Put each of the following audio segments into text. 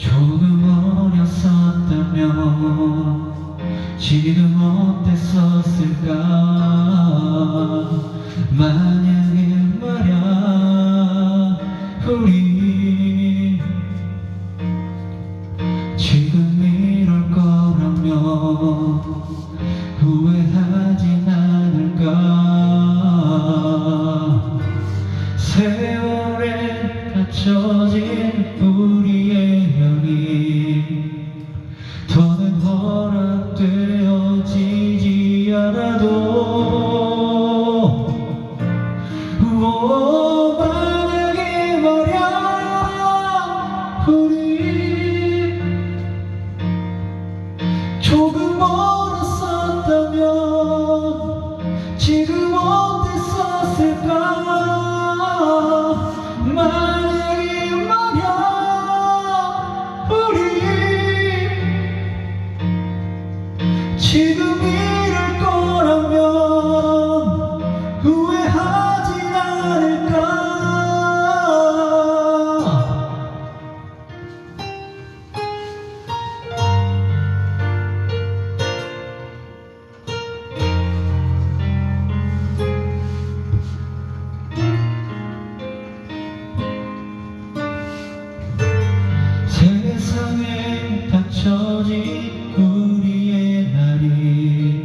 조금 어렸었다면 지금 어땠었을까? 만약에 말야 우리 지금 이럴 거라면 후회하진 않을까? 세월에 갇혀진 우리 허락되어지지 않아도 오, 만약에 말야 우리 조금 멀었었다면 지금 어땠었을까? 만약에 말야 우리 지금 닫혀진 우리의 날이.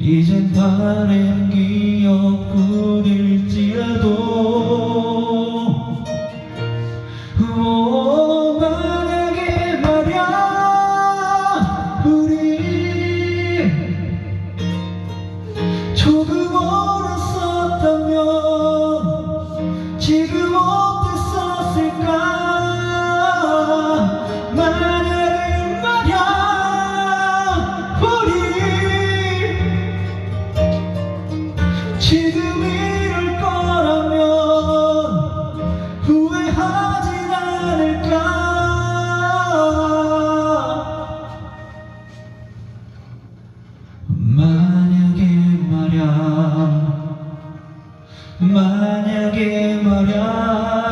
이젠 바랜 기억뿐 만약에 말야